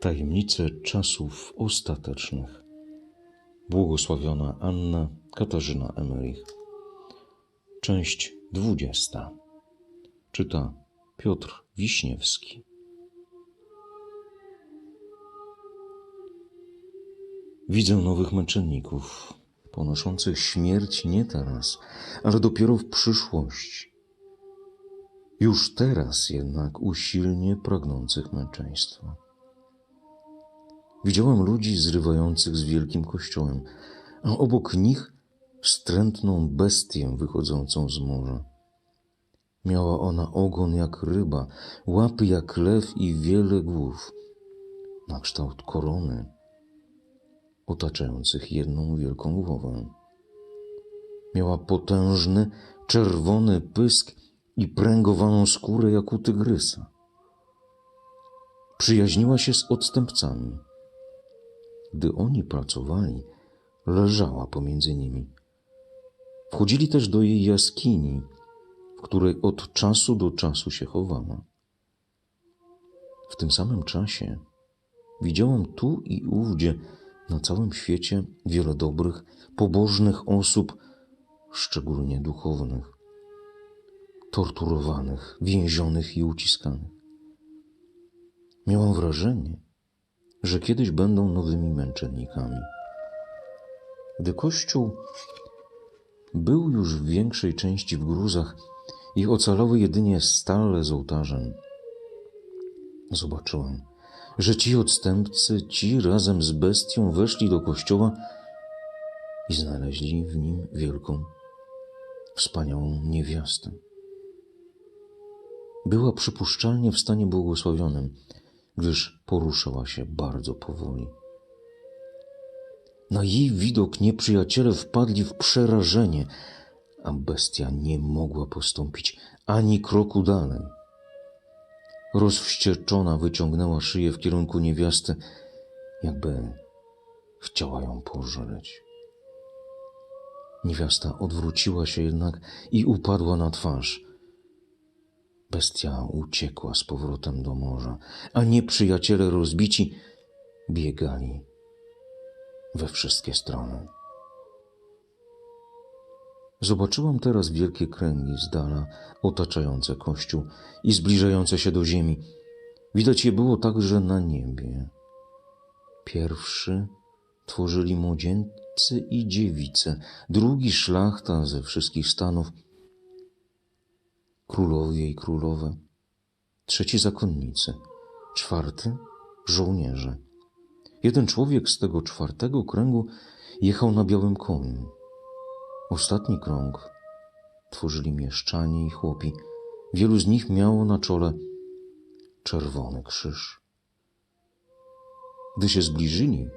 Tajemnice czasów ostatecznych. Błogosławiona Anna Katarzyna Emerich. Część dwudziesta. Czyta Piotr Wiśniewski. Widzę nowych męczenników, ponoszących śmierć nie teraz, ale dopiero w przyszłości. Już teraz jednak usilnie pragnących męczeństwa. Widziałem ludzi zrywających z wielkim kościołem, a obok nich wstrętną bestię wychodzącą z morza. Miała ona ogon jak ryba, łapy jak lew i wiele głów, na kształt korony, otaczających jedną wielką głowę. Miała potężny, czerwony pysk i pręgowaną skórę jak u tygrysa. Przyjaźniła się z odstępcami. Gdy oni pracowali, leżała pomiędzy nimi. Wchodzili też do jej jaskini, w której od czasu do czasu się chowała. W tym samym czasie widziałam tu i ówdzie na całym świecie wiele dobrych, pobożnych osób, szczególnie duchownych, torturowanych, więzionych i uciskanych. Miałam wrażenie, że kiedyś będą nowymi męczennikami. Gdy Kościół był już w większej części w gruzach i ocalały jedynie stale z ołtarzem, zobaczyłam, że ci odstępcy, ci razem z bestią weszli do kościoła i znaleźli w nim wielką, wspaniałą niewiastę. Była przypuszczalnie w stanie błogosławionym, gdyż poruszała się bardzo powoli. Na jej widok nieprzyjaciele wpadli w przerażenie, a bestia nie mogła postąpić ani kroku dalej. Rozwścieczona wyciągnęła szyję w kierunku niewiasty, jakby chciała ją pożreć. Niewiasta odwróciła się jednak i upadła na twarz. Bestia uciekła z powrotem do morza, a nieprzyjaciele rozbici biegali we wszystkie strony. Zobaczyłam teraz wielkie kręgi z dala, otaczające kościół i zbliżające się do ziemi. Widać je było także na niebie. Pierwszy tworzyli młodzieńcy i dziewice, drugi szlachta ze wszystkich stanów, królowie i królowe, trzeci zakonnicy, czwarty żołnierze. Jeden człowiek z tego czwartego kręgu jechał na białym koniu. Ostatni krąg tworzyli mieszczanie i chłopi. Wielu z nich miało na czole czerwony krzyż. Gdy się zbliżyli,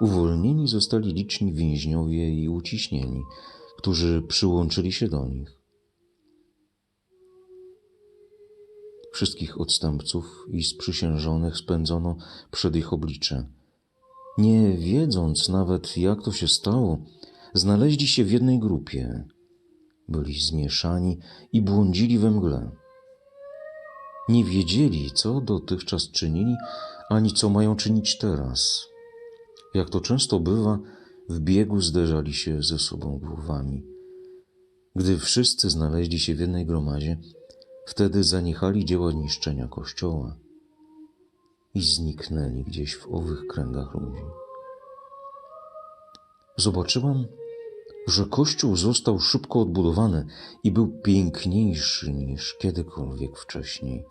uwolnieni zostali liczni więźniowie i uciśnieni, którzy przyłączyli się do nich. Wszystkich odstępców i sprzysiężonych spędzono przed ich oblicze. Nie wiedząc nawet, jak to się stało, znaleźli się w jednej grupie. Byli zmieszani i błądzili we mgle. Nie wiedzieli, co dotychczas czynili, ani co mają czynić teraz. Jak to często bywa, w biegu zderzali się ze sobą głowami. Gdy wszyscy znaleźli się w jednej gromadzie, wtedy zaniechali dzieła niszczenia kościoła i zniknęli gdzieś w owych kręgach ludzi. Zobaczyłam, że kościół został szybko odbudowany i był piękniejszy niż kiedykolwiek wcześniej.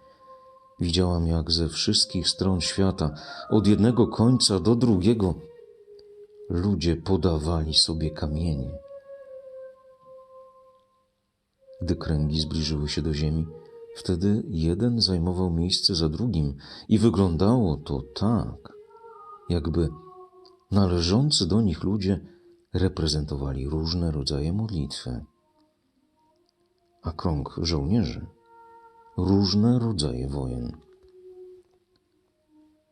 Widziałam, jak ze wszystkich stron świata, od jednego końca do drugiego, ludzie podawali sobie kamienie. Gdy kręgi zbliżyły się do ziemi, wtedy jeden zajmował miejsce za drugim i wyglądało to tak, jakby należący do nich ludzie reprezentowali różne rodzaje modlitwy, a krąg żołnierzy różne rodzaje wojen.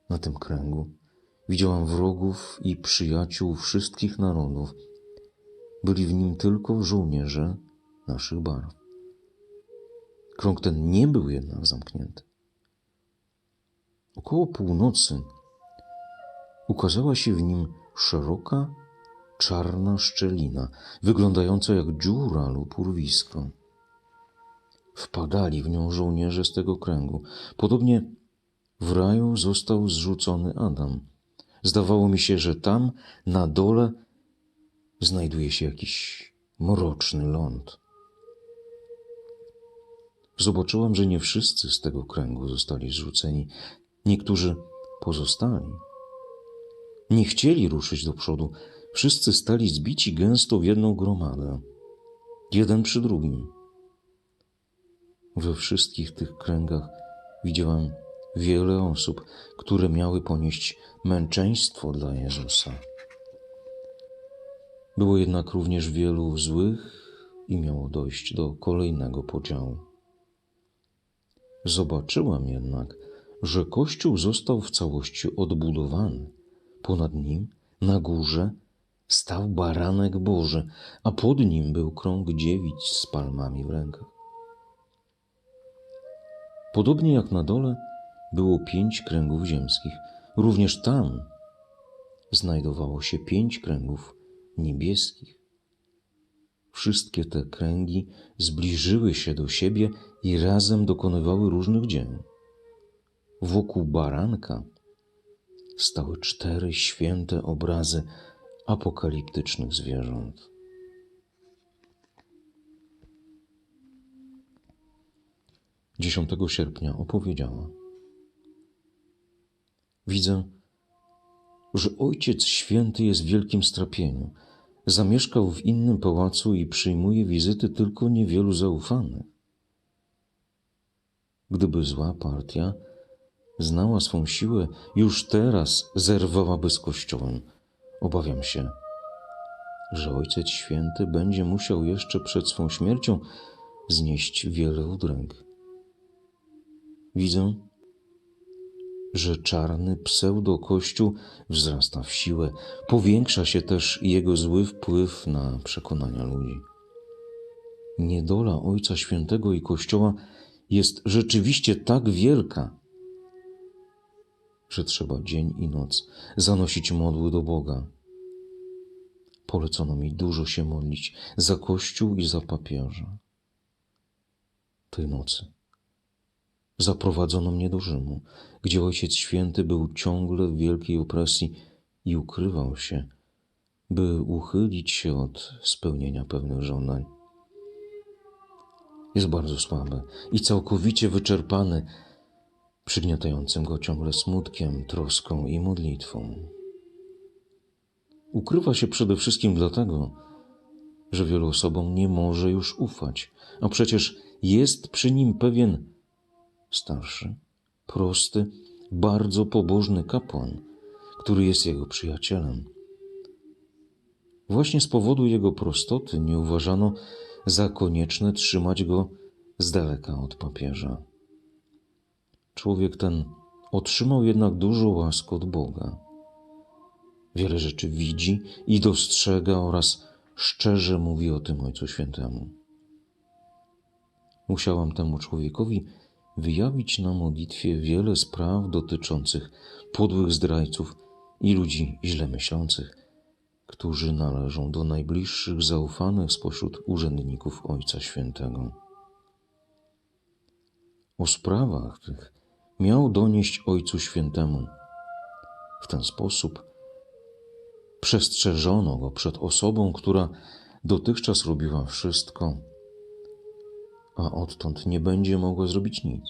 Na tym kręgu widziałam wrogów i przyjaciół wszystkich narodów. Byli w nim tylko żołnierze naszych barw. Krąg ten nie był jednak zamknięty. Około północy ukazała się w nim szeroka, czarna szczelina, wyglądająca jak dziura lub urwisko. Wpadali w nią żołnierze z tego kręgu. Podobnie w raju został zrzucony Adam. Zdawało mi się, że tam, na dole, znajduje się jakiś mroczny ląd. Zobaczyłam, że nie wszyscy z tego kręgu zostali zrzuceni. Niektórzy pozostali. Nie chcieli ruszyć do przodu. Wszyscy stali zbici gęsto w jedną gromadę, jeden przy drugim. We wszystkich tych kręgach widziałam wiele osób, które miały ponieść męczeństwo dla Jezusa. Było jednak również wielu złych i miało dojść do kolejnego podziału. Zobaczyłam jednak, że kościół został w całości odbudowany. Ponad nim, na górze, stał baranek Boży, a pod nim był krąg dziewic z palmami w rękach. Podobnie jak na dole było pięć kręgów ziemskich, również tam znajdowało się pięć kręgów niebieskich. Wszystkie te kręgi zbliżyły się do siebie i razem dokonywały różnych dzieł. Wokół baranka stały cztery święte obrazy apokaliptycznych zwierząt. Dziesiątego sierpnia opowiedziała. Widzę, że Ojciec Święty jest w wielkim strapieniu. Zamieszkał w innym pałacu i przyjmuje wizyty tylko niewielu zaufanych. Gdyby zła partia znała swą siłę, już teraz zerwałaby z Kościołem. Obawiam się, że Ojciec Święty będzie musiał jeszcze przed swą śmiercią znieść wiele udręk. Widzę, że czarny pseudo-kościół wzrasta w siłę, powiększa się też jego zły wpływ na przekonania ludzi. Niedola Ojca Świętego i Kościoła jest rzeczywiście tak wielka, że trzeba dzień i noc zanosić modły do Boga. Polecono mi dużo się modlić za Kościół i za papieża. Tej nocy zaprowadzono mnie do Rzymu, gdzie Ojciec Święty był ciągle w wielkiej opresji i ukrywał się, by uchylić się od spełnienia pewnych żądań. Jest bardzo słaby i całkowicie wyczerpany, przygniatającym go ciągle smutkiem, troską i modlitwą. Ukrywa się przede wszystkim dlatego, że wielu osobom nie może już ufać, a przecież jest przy nim pewien starszy, prosty, bardzo pobożny kapłan, który jest jego przyjacielem. Właśnie z powodu jego prostoty nie uważano za konieczne trzymać go z daleka od papieża. Człowiek ten otrzymał jednak dużo łask od Boga. Wiele rzeczy widzi i dostrzega oraz szczerze mówi o tym Ojcu Świętemu. Musiałam temu człowiekowi wyjawić na modlitwie wiele spraw dotyczących podłych zdrajców i ludzi źle myślących, którzy należą do najbliższych zaufanych spośród urzędników Ojca Świętego. O sprawach tych miał donieść Ojcu Świętemu. W ten sposób przestrzeżono go przed osobą, która dotychczas robiła wszystko, a odtąd nie będzie mogła zrobić nic.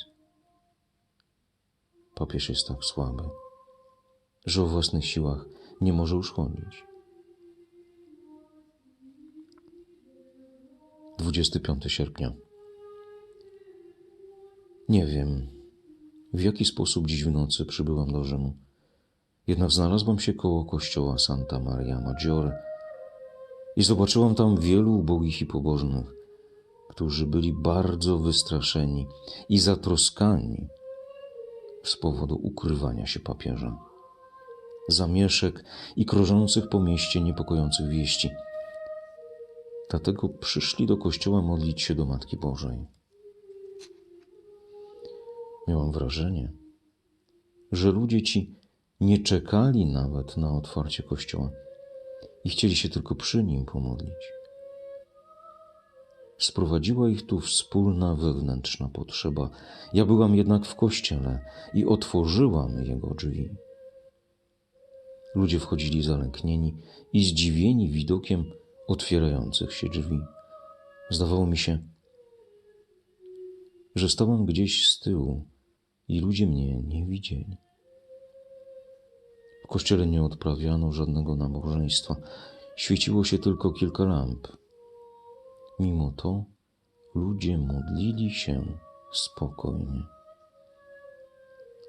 Papież jest tak słaby, że o własnych siłach nie może już 25 sierpnia. Nie wiem, w jaki sposób dziś w nocy przybyłam do Rzymu. Jednak znalazłam się koło kościoła Santa Maria Maggiore i zobaczyłam tam wielu ubogich i pobożnych, którzy byli bardzo wystraszeni i zatroskani z powodu ukrywania się papieża. Zamieszek i krążących po mieście niepokojących wieści. Dlatego przyszli do kościoła modlić się do Matki Bożej. Miałam wrażenie, że ludzie ci nie czekali nawet na otwarcie kościoła i chcieli się tylko przy nim pomodlić. Sprowadziła ich tu wspólna wewnętrzna potrzeba. Ja byłam jednak w kościele i otworzyłam jego drzwi. Ludzie wchodzili zalęknieni i zdziwieni widokiem otwierających się drzwi. Zdawało mi się, że stałam gdzieś z tyłu i ludzie mnie nie widzieli. W kościele nie odprawiano żadnego nabożeństwa. Świeciło się tylko kilka lamp. Mimo to ludzie modlili się spokojnie.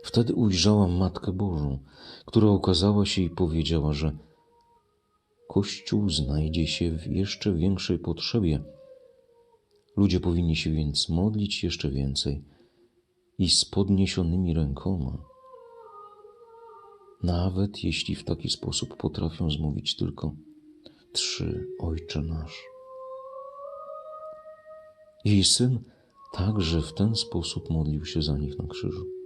Wtedy ujrzałam Matkę Bożą, która okazała się i powiedziała, że Kościół znajdzie się w jeszcze większej potrzebie. Ludzie powinni się więc modlić jeszcze więcej i z podniesionymi rękoma, nawet jeśli w taki sposób potrafią zmówić tylko trzy Ojcze Nasz. Jej syn także w ten sposób modlił się za nich na krzyżu.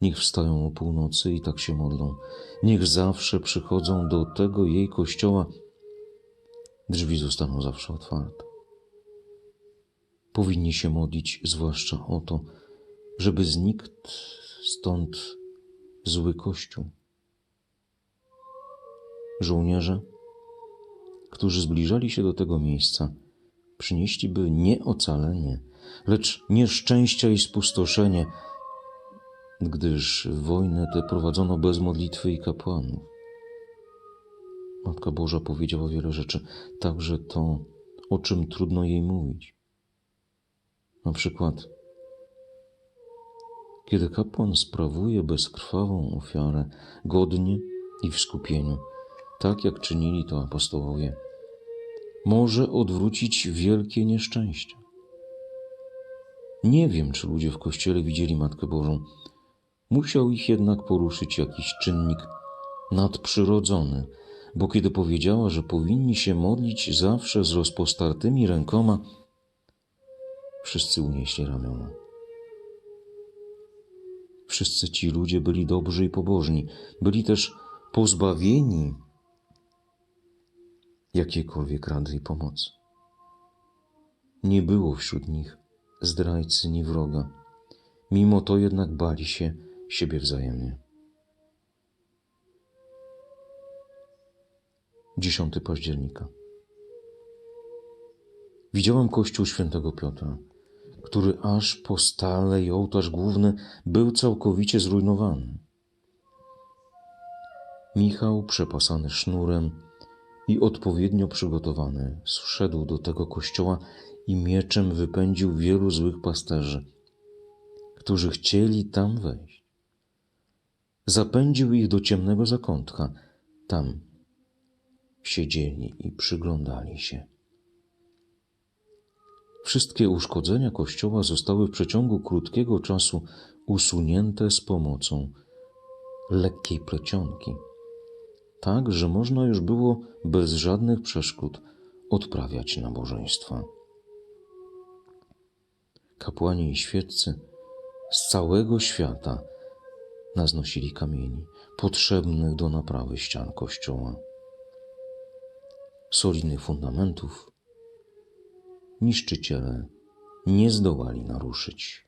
Niech wstają o północy i tak się modlą. Niech zawsze przychodzą do tego jej kościoła. Drzwi zostaną zawsze otwarte. Powinni się modlić zwłaszcza o to, żeby znikł stąd zły kościół. Żołnierze, którzy zbliżali się do tego miejsca, przynieśliby nie ocalenie, lecz nieszczęścia i spustoszenie, gdyż wojnę tę prowadzono bez modlitwy i kapłanów. Matka Boża powiedziała wiele rzeczy, także to, o czym trudno jej mówić. Na przykład, kiedy kapłan sprawuje bezkrwawą ofiarę godnie i w skupieniu, tak jak czynili to apostołowie, może odwrócić wielkie nieszczęście. Nie wiem, czy ludzie w kościele widzieli Matkę Bożą. Musiał ich jednak poruszyć jakiś czynnik nadprzyrodzony, bo kiedy powiedziała, że powinni się modlić zawsze z rozpostartymi rękoma, wszyscy unieśli ramiona. Wszyscy ci ludzie byli dobrzy i pobożni, byli też pozbawieni jakiejkolwiek rady i pomocy. Nie było wśród nich zdrajcy ni wroga, mimo to jednak bali się siebie wzajemnie. 10 października. Widziałam kościół świętego Piotra, który aż po stale i ołtarz główny był całkowicie zrujnowany. Michał, przepasany sznurem i odpowiednio przygotowany, zszedł do tego kościoła i mieczem wypędził wielu złych pasterzy, którzy chcieli tam wejść. Zapędził ich do ciemnego zakątka. Tam siedzieli i przyglądali się. Wszystkie uszkodzenia kościoła zostały w przeciągu krótkiego czasu usunięte z pomocą lekkiej plecionki, tak że można już było bez żadnych przeszkód odprawiać nabożeństwa. Kapłani i świeccy z całego świata naznosili kamieni potrzebnych do naprawy ścian kościoła. Solidnych fundamentów niszczyciele nie zdołali naruszyć.